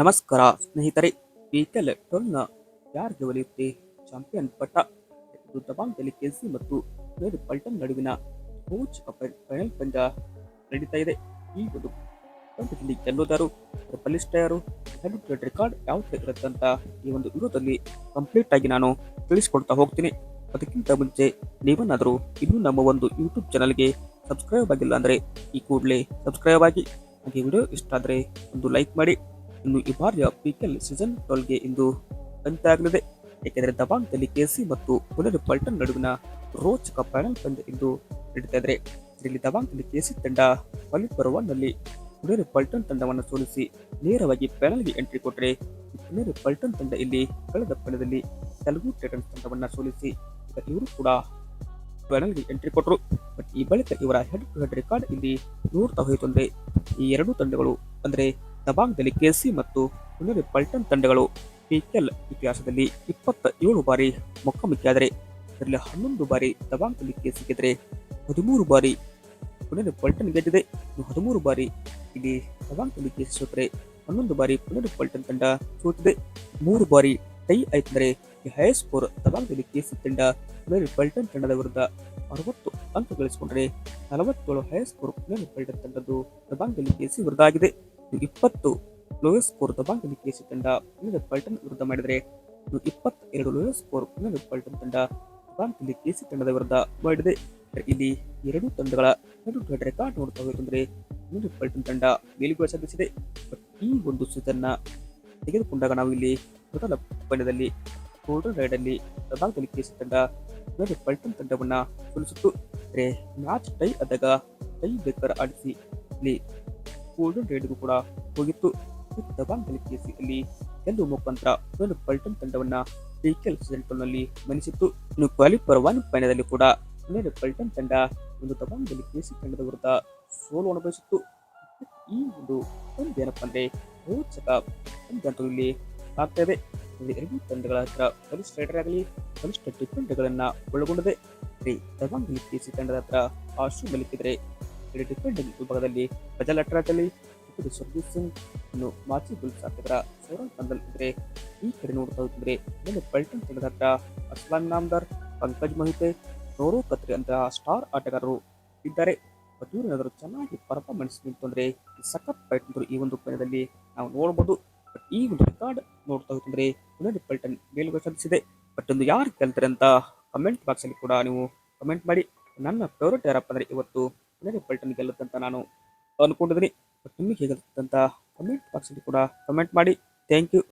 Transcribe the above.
ನಮಸ್ಕಾರ ಸ್ನೇಹಿತರೆ ಪಿಕೆಲ್ ಟೋಲ್ನ ಯಾರಿಗೆ ಒಲಿಯುತ್ತೆ? ಚಾಂಪಿಯನ್ ಪಟ್ಟ ಇದು ದಬಾಂಗ್ನಲ್ಲಿ ಕೆಸಿ ಮತ್ತು ಮೇರಿ ಪಲ್ಟನ್ ನಡುವಿನ ಕೋಚ್ ಫೈನಲ್ ಪಂದ್ಯ ನಡೀತಾ ಇದೆ. ಈ ಒಂದು ಪಂದ್ಯದಲ್ಲಿ ಗೆಲ್ಲೋದಾರು ಬಲಿಷ್ಟ ಯಾರು ರೆಕಾರ್ಡ್ ಯಾವ ಇರುತ್ತೆ ಅಂತ ಈ ಒಂದು ವಿಡಿಯೋದಲ್ಲಿ ಕಂಪ್ಲೀಟ್ ಆಗಿ ನಾನು ತಿಳಿಸ್ಕೊಡ್ತಾ ಹೋಗ್ತೀನಿ. ಅದಕ್ಕಿಂತ ಮುಂಚೆ ನೀವನ್ನಾದರೂ ಇನ್ನೂ ನಮ್ಮ ಒಂದು ಯೂಟ್ಯೂಬ್ ಚಾನಲ್ಗೆ ಸಬ್ಸ್ಕ್ರೈಬ್ ಆಗಿಲ್ಲ ಅಂದರೆ ಈ ಕೂಡಲೇ ಸಬ್ಸ್ಕ್ರೈಬ್ ಆಗಿ. ಹಾಗೆ ವಿಡಿಯೋ ಇಷ್ಟ ಆದರೆ ಒಂದು ಲೈಕ್ ಮಾಡಿ. ಇನ್ನು ಈ ಬಾರಿಯ ಪಿಕೆಲ್ ಸೀಸನ್ ಟ್ವೆಲ್ಗೆ ಇಂದು ಅಂತ್ಯ ಏಕೆಂದರೆ ದಬಾಂಗ್ದಲ್ಲಿ ಕೆಸಿ ಮತ್ತು ಪುನರ್ ಪಲ್ಟನ್ ನಡುವಿನ ರೋಚಕ ಪ್ಯಾನಲ್ ಪಂದ್ಯ ಇಂದು ನಡೀತಾ ಇದ್ದಾರೆ ಇದರಲ್ಲಿ ದಬಾಂಗ್ನಲ್ಲಿ ಕೆಸಿ ತಂಡ ನಲ್ಲಿ ಪುನರ್ ಪಲ್ಟನ್ ತಂಡವನ್ನು ಸೋಲಿಸಿ ನೇರವಾಗಿ ಫೈನಲ್ಗೆ ಎಂಟ್ರಿ ಕೊಟ್ಟರೆ ಪುನರ್ ಪಲ್ಟನ್ ತಂಡ ಇಲ್ಲಿ ಕಳೆದ ಪಂದ್ಯದಲ್ಲಿ ತೆಲುಗು ಟೈಟನ್ಸ್ ತಂಡವನ್ನು ಸೋಲಿಸಿ ಇವರು ಕೂಡ ಫೈನಲ್ಗೆ ಎಂಟ್ರಿ ಕೊಟ್ಟರು ಬಟ್ ಈ ಬಳಿಕ ಇವರ ಹೆಡ್ ಟು ಹೆಡ್ ರೆಕಾರ್ಡ್ ಇಲ್ಲಿ ನೋಡ್ತಾ ಹೋಯಿತು ಅಂದರೆ ಈ ಎರಡೂ ತಂಡಗಳು ಅಂದ್ರೆ ದಬಾಂಗ್ನಲ್ಲಿ ಕೆಸಿ ಮತ್ತು ಪುನರಿ ಪಲ್ಟನ್ ತಂಡಗಳು ಪಿಕೆಲ್ ಇತಿಹಾಸದಲ್ಲಿ ಇಪ್ಪತ್ತ ಏಳು ಬಾರಿ ಮುಖಾಮುಖಿಯಾದರೆ ಇದರಲ್ಲಿ ಹನ್ನೊಂದು ಬಾರಿ ದಬಾಂಗ್ದಲ್ಲಿ ಕೆಸಿ ಗೆದ್ದರೆ ಹದಿಮೂರು ಬಾರಿ ಪುನರಿ ಪಲ್ಟನ್ ಗೆದ್ದಿದೆ. ಹದಿಮೂರು ಬಾರಿ ಇಲ್ಲಿ ದಬಾಂಗ್ದಲ್ಲಿ ಕೆಸಿ ಸೋತರೆ ಹನ್ನೊಂದು ಬಾರಿ ಪುನರ್ ಪಲ್ಟನ್ ತಂಡ ಸೋತಿದೆ. ಮೂರು ಬಾರಿ ಟೈ ಆಯ್ತಂದ್ರೆ ಹೈ ಸ್ಕೋರ್ ದಬಾಂಗ್ದಲ್ಲಿ ಕೆಸಿ ತಂಡ ಪುನರಿ ಪಲ್ಟನ್ ತಂಡದ ವಿರುದ್ಧ ಅರವತ್ತು ಅಂಕ ಗಳಿಸಿಕೊಂಡರೆ ನಲವತ್ತೇಳು ಹೈ ಸ್ಕೋರ್ ಪುನರ್ ಪಲ್ಟನ್ ತಂಡದ್ದು ದಬಾಂಗ್ದಲ್ಲಿ ಕೆಸಿ ವಿರುದ್ಧ ಆಗಿದೆ. ಇಪ್ಪತ್ತು ಲೋಯೆಸ್ಟ್ ಸ್ಕೋರ್ ದಬಾಂಗ್ನಲ್ಲಿ ಕೆಸಿ ತಂಡ ಪುನರ್ ಪಲ್ಟನ್ ವಿರುದ್ಧ ಮಾಡಿದರೆ ಇಪ್ಪತ್ತೆರಡು ಲೋಯೆಸ್ಟ್ ಸ್ಕೋರ್ ಪುನರ್ ಪಲ್ಟನ್ ತಂಡ ದಬಾಂಗ್ನಲ್ಲಿ ಕೆಸಿ ತಂಡದ ವಿರುದ್ಧ ಮಾಡಿದೆ. ಇಲ್ಲಿ ಎರಡು ತಂಡಗಳ ಎರಡು ದೊಡ್ಡ ರೆಕಾರ್ಡ್ ನೋಡ್ತಾ ಹೋಯ್ತಂದ್ರೆ ಪುನರ್ ಪಲ್ಟನ್ ತಂಡ ಮೇಲುಗಡೆ ಸಾಧಿಸಿದೆ. ಈ ಒಂದು ಸೀಸನ್ನ ತೆಗೆದುಕೊಂಡಾಗ ನಾವು ಇಲ್ಲಿ ಮೊದಲ ಪಂದ್ಯದಲ್ಲಿ ಗೋಲ್ಡನ್ ರೈಡ್ ಅಲ್ಲಿ ದಬಾಂಗ್ನಲ್ಲಿ ಕೆಸಿ ತಂಡ ಪುನರ್ ಪಲ್ಟನ್ ತಂಡವನ್ನ ಸೋಲಿಸಿತ್ತು. ಮ್ಯಾಚ್ ಟೈ ಆದಾಗ ಟೈ ಬೇಕರ್ ಆಡಿಸಿ ಇಲ್ಲಿ ಗೋಲ್ಡನ್ ರೈಡ್ಗೂ ಕೂಡ ಹೋಗಿತ್ತು. ದಬಾಂಗ್ ಕೇಸಿ ಅಲ್ಲಿ ಗೆಲ್ಲುವ ಮುಖಾಂತರ ಒಂದು ಪಲ್ಟನ್ ತಂಡವನ್ನ ಪಿಕೆಲ್ ಸೆಂಟ್ರಲ್ನಲ್ಲಿ ನಲ್ಲಿ ಮನಿಸಿತ್ತು ಇನ್ನು ಕ್ವಾಲಿಫರ್ ಒನ್ ಪಂದ್ಯದಲ್ಲಿ ಕೂಡ ಪುನರ್ ಪಲ್ಟನ್ ತಂಡ ಒಂದು ದಬಾಂಗ್ ಕೇಸಿ ತಂಡದ ವಿರುದ್ಧ ಸೋಲು ಅನುಭವಿಸಿತ್ತು. ಈ ಒಂದು ಪಂದ್ಯ ಏನಪ್ಪ ಅಂದ್ರೆ ರೋಚಕ ಇಲ್ಲಿ ಆಗ್ತಾ ಇದೆ. ಇಲ್ಲಿ ಎರಡೂ ತಂಡಗಳ ಹತ್ರ ಬಲಿಷ್ಠ ರೈಡರ್ ಆಗಲಿ, ಬಲಿಷ್ಠ ಡಿಫೆಂಡರ್ಗಳನ್ನ ಒಳಗೊಂಡಿದೆ. ದಬಾಂಗ್ ಕೇಸಿ ತಂಡದ ಹತ್ರ ಆಶು ಮಲಿಕಿದ್ರೆ ಡಿಫೆಂಡಿಂಗ್ ವಿಭಾಗದಲ್ಲಿ ಪ್ರಜಲ್ ಅಟ್ರಾಟಲ್ಲಿ ಇಬ್ಬರು ಸಿಂಗ್ ಇನ್ನು ಮಾಚಿ ಬುಲ್ಸ್ ಆಟಗಾರ ಸೌರವ್ ಪಂದಲ್ ಇದ್ರೆ ಈ ಕಡೆ ನೋಡ್ತಾ ಮೇಲೆ ಪಲ್ಟನ್ ತಂಡದ ಅಸ್ಲಾನ್ ಅಸ್ಲಾಂ ನಾಮ್ದಾರ್ ಪಂಕಜ್ ಮಹಿತೆ ನೋರು ಕತ್ರಿ ಅಂತಹ ಸ್ಟಾರ್ ಆಟಗಾರರು ಇದ್ದಾರೆ. ಬಟ್ ಏನಾದರೂ ಚೆನ್ನಾಗಿ ಪರ್ಫಾರ್ಮೆನ್ಸ್ ನಿಂತಂದ್ರೆ ಸಖತ್ ಫೈಟ್ ಈ ಒಂದು ಪಂದ್ಯದಲ್ಲಿ ನಾವು ನೋಡ್ಬೋದು. ಬಟ್ ಈ ಒಂದು ರೆಕಾರ್ಡ್ ನೋಡ್ತಾ ಹೋಗ್ತಂದ್ರೆ ಇನ್ನೊಂದು ಪಲ್ಟನ್ ಮೇಲುಗೈ ಸಾಧಿಸಿದೆ ಬಟ್ ಒಂದು ಯಾರು ಕೇಳ್ತಾರೆ ಅಂತ ಕಮೆಂಟ್ ಬಾಕ್ಸ್ ಅಲ್ಲಿ ಕೂಡ ನೀವು ಕಮೆಂಟ್ ಮಾಡಿ. ನನ್ನ ಫೇವ್ರೇಟ್ ಯಾರಪ್ಪ ಅಂದ್ರೆ ಇವತ್ತು ಪುನರ್ ಪಲ್ಟನ್ ಗೆಲ್ಲುತ್ತಂತ ನಾನು ಅಂದ್ಕೊಂಡಿದ್ದೀನಿ ಬಟ್ ನಿಮಗೆ ಹೇಗಿರುತ್ತಂತ ಕಮೆಂಟ್ ಬಾಕ್ಸಲ್ಲಿ ಕೂಡ ಕಮೆಂಟ್ ಮಾಡಿ. Thank you